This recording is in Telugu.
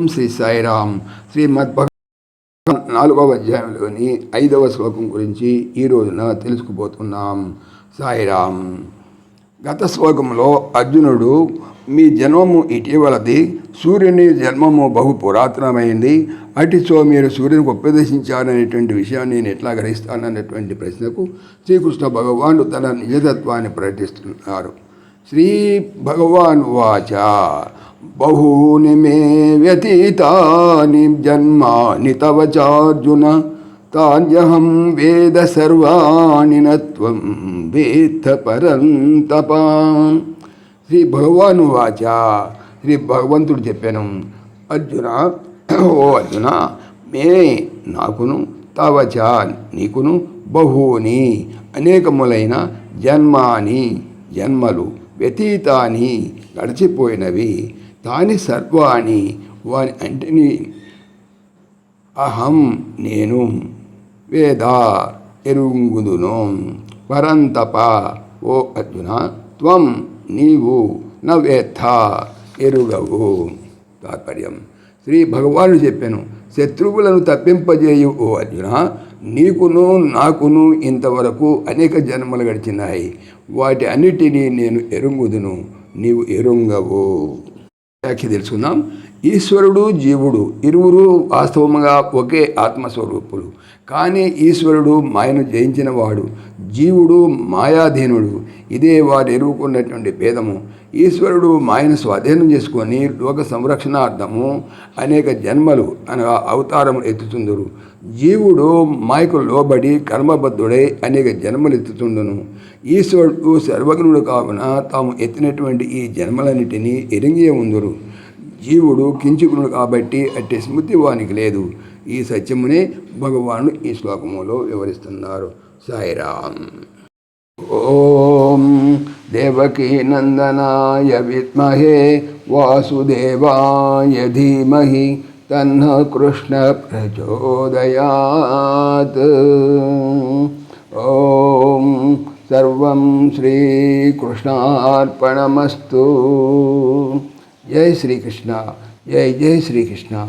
ఓం శ్రీ సాయిరామ్. శ్రీమద్ భగవద్ నాలుగవ అధ్యాయంలోని ఐదవ శ్లోకం గురించి ఈ రోజున తెలుసుకుపోతున్నాం. సాయిరామ్. గత శ్లోకంలో అర్జునుడు మీ జన్మము ఇటీవలది సూర్యుని జన్మము బహు పురాతనమైంది అటిచో మీరు సూర్యునికి ఉపదేశించారనేటువంటి విషయాన్ని నేను ఎట్లా గ్రహిస్తాననేటువంటి ప్రశ్నకు శ్రీకృష్ణ భగవానుడు తన నిజతత్వాన్ని ప్రకటిస్తున్నారు. శ్రీ భగవాన్ వాచ బహూని మే వ్యతీతాని జన్మాని తవ చార్జున తాన్యహం వేద సర్వాణి నత్వం వేత్త పరంతప. శ్రీ భగవాను వాచ శ్రీ భగవంతుడు చెప్పాను అర్జున ఓ అర్జున మే నాకును తవచ నీకును బహూని అనేకములైన జన్మాని జన్మలు వ్యతీతాని గడిచిపోయినవి తాని సర్వాణి వాని అంటిని. అహం నేను వేదా ఎరుంగుదును. పరంతప ఓ అర్జున త్వం నీవు నవేత్త ఎరుగవు. తాత్పర్యం. శ్రీ భగవానుడు చెప్పాను శత్రువులను తప్పింపజేయు ఓ అర్జున. నీకును నాకును ఇంతవరకు అనేక జన్మలు గడిచినాయి. వాటి అన్నిటినీ నేను ఎరుంగుదును. నీవు ఎరుంగవు. వ్యాఖ్య తెలుసుకుందాం. ఈశ్వరుడు జీవుడు. ఇరువురు వాస్తవముగా ఒకే ఆత్మస్వరూపులు. కానీ ఈశ్వరుడు మాయను జయించినవాడు జీవుడు మాయాధీనుడు. ఇదే వారు ఎరువుకున్నటువంటి భేదము. ఈశ్వరుడు మాయను స్వాధీనం చేసుకొని లోక సంరక్షణార్థము అనేక జన్మలు అనగా అవతారములు ఎత్తుతుందరు జీవుడు మాయకు లోబడి కర్మబద్ధుడై అనేక జన్మలు ఎత్తుతుండును. ఈశ్వరుడు సర్వజ్ఞుడు కావున తాము ఎత్తినటువంటి ఈ జన్మలన్నిటినీ ఎరింగే ఉందరు జీవుడు కించుకునుడు కాబట్టి అట్టి స్మృతి వానికి లేదు. ఈ సత్యమునే భగవాను ఈ శ్లోకములో వివరిస్తున్నారు. సాయిరామ్. ఓం దేవకీ నందనాయ విద్మహే వాసుదేవాయ ధీమహి తన్న కృష్ణ ప్రచోదయాత్. ఓం సర్వం శ్రీకృష్ణార్పణమస్తు. జై శ్రీకృష్ణ జై జై శ్రీకృష్ణ.